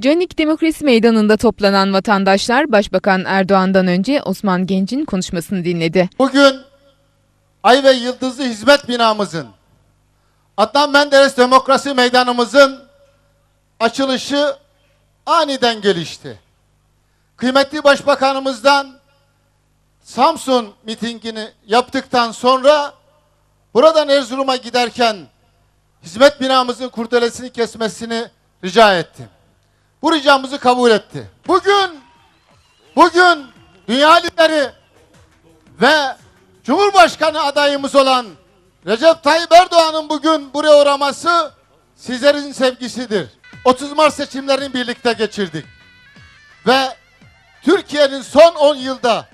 Canik Demokrasi Meydanı'nda toplanan vatandaşlar Başbakan Erdoğan'dan önce Osman Genç'in konuşmasını dinledi. Bugün Ay ve Yıldızlı Hizmet binamızın, Adnan Menderes Demokrasi Meydanımızın açılışı aniden gelişti. Kıymetli Başbakanımızdan Samsun mitingini yaptıktan sonra buradan Erzurum'a giderken hizmet binamızın kurdelesini kesmesini rica ettim. Bu ricamızı kabul etti. Bugün bugün dünya lideri ve Cumhurbaşkanı adayımız olan Recep Tayyip Erdoğan'ın bugün buraya uğraması sizlerin sevgisidir. 30 Mart seçimlerini birlikte geçirdik. Ve Türkiye'nin son 10 yılda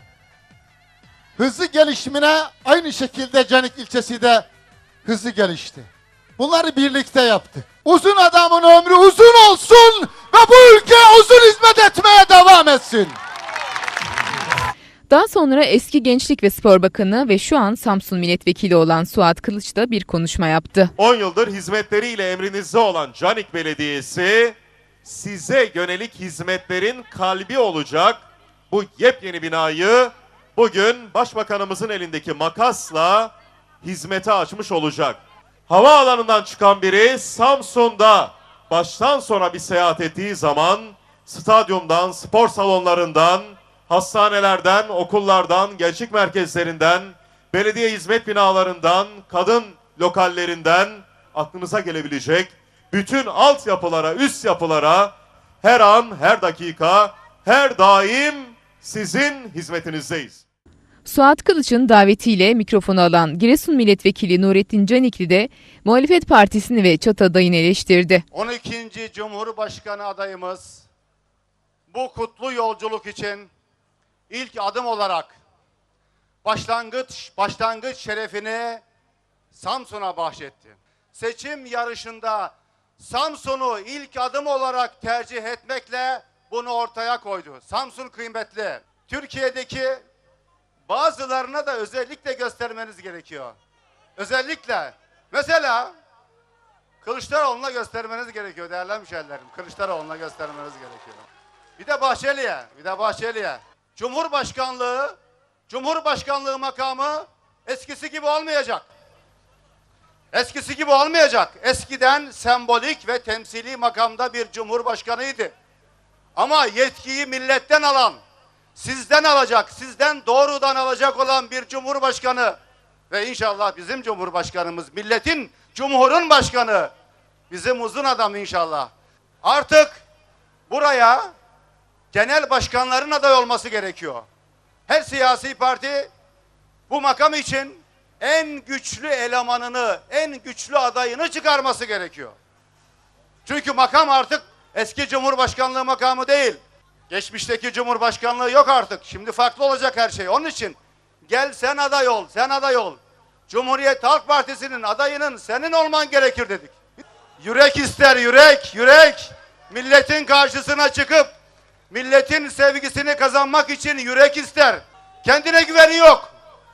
hızlı gelişimine aynı şekilde Canik ilçesi de hızlı gelişti. Bunları birlikte yaptık. Uzun adamın ömrü uzun olsun ve bu ülke uzun hizmet etmeye devam etsin. Daha sonra eski Gençlik ve Spor Bakanı ve şu an Samsun Milletvekili olan Suat Kılıç da bir konuşma yaptı. 10 yıldır hizmetleriyle emrinizde olan Canik Belediyesi size yönelik hizmetlerin kalbi olacak bu yepyeni binayı bugün Başbakanımızın elindeki makasla hizmete açmış olacak. Havaalanından çıkan biri Samsun'da baştan sona bir seyahat ettiği zaman stadyumdan, spor salonlarından, hastanelerden, okullardan, gençlik merkezlerinden, belediye hizmet binalarından, kadın lokallerinden aklınıza gelebilecek bütün altyapılara, üst yapılara her an, her dakika, her daim sizin hizmetinizdeyiz. Suat Kılıç'ın davetiyle mikrofonu alan Giresun Milletvekili Nurettin Canikli de muhalefet partisini ve çatı adayını eleştirdi. 12. Cumhurbaşkanı adayımız bu kutlu yolculuk için ilk adım olarak başlangıç başlangıç şerefini Samsun'a bahşetti. Seçim yarışında Samsun'u ilk adım olarak tercih etmekle bunu ortaya koydu. Samsun kıymetli. Türkiye'deki bazılarına da özellikle göstermeniz gerekiyor. Özellikle mesela Kılıçdaroğlu'na göstermeniz gerekiyor değerli hemşehrilerim. Kılıçdaroğlu'na göstermeniz gerekiyor. Bir de Bahçeli'ye, bir de Bahçeli'ye. Cumhurbaşkanlığı, Cumhurbaşkanlığı makamı eskisi gibi olmayacak. Eskisi gibi olmayacak. Eskiden sembolik ve temsili makamda bir cumhurbaşkanıydı. Ama yetkiyi milletten alan, sizden alacak, sizden doğrudan alacak olan bir cumhurbaşkanı ve inşallah bizim cumhurbaşkanımız, milletin, cumhurun başkanı, bizim uzun adam inşallah. Artık buraya genel başkanların aday olması gerekiyor. Her siyasi parti bu makam için en güçlü elemanını, en güçlü adayını çıkarması gerekiyor. Çünkü makam artık eski cumhurbaşkanlığı makamı değil. Geçmişteki cumhurbaşkanlığı yok artık. Şimdi farklı olacak her şey. Onun için gel sen aday ol, sen aday ol. Cumhuriyet Halk Partisi'nin adayının senin olman gerekir dedik. Yürek ister yürek, yürek. Milletin karşısına çıkıp milletin sevgisini kazanmak için yürek ister. Kendine güveni yok.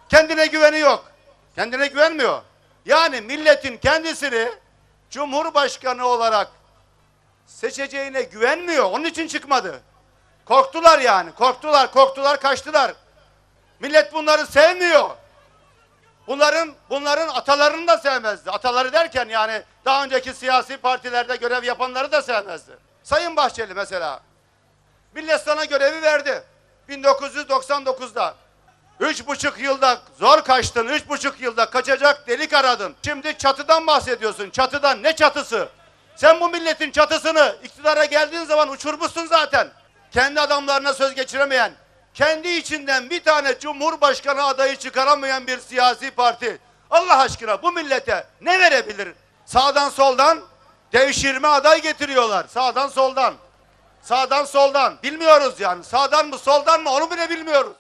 Kendine güveni yok. Kendine güvenmiyor. Yani milletin kendisini Cumhurbaşkanı olarak seçeceğine güvenmiyor. Onun için çıkmadı. Korktular yani. Korktular, korktular, kaçtılar. Millet bunları sevmiyor. Bunların bunların atalarını da sevmezdi. Ataları derken yani daha önceki siyasi partilerde görev yapanları da sevmezdi. Sayın Bahçeli mesela millet sana görevi verdi. 1999'da. Üç buçuk yılda zor kaçtın. Üç buçuk yılda kaçacak delik aradın. Şimdi çatıdan bahsediyorsun. Çatıdan ne çatısı? Sen bu milletin çatısını iktidara geldiğin zaman uçurmuşsun zaten. Kendi adamlarına söz geçiremeyen, kendi içinden bir tane cumhurbaşkanı adayı çıkaramayan bir siyasi parti. Allah aşkına bu millete ne verebilir? Sağdan soldan devşirme aday getiriyorlar. Sağdan soldan. Sağdan soldan. Bilmiyoruz yani. Sağdan mı soldan mı onu bile bilmiyoruz.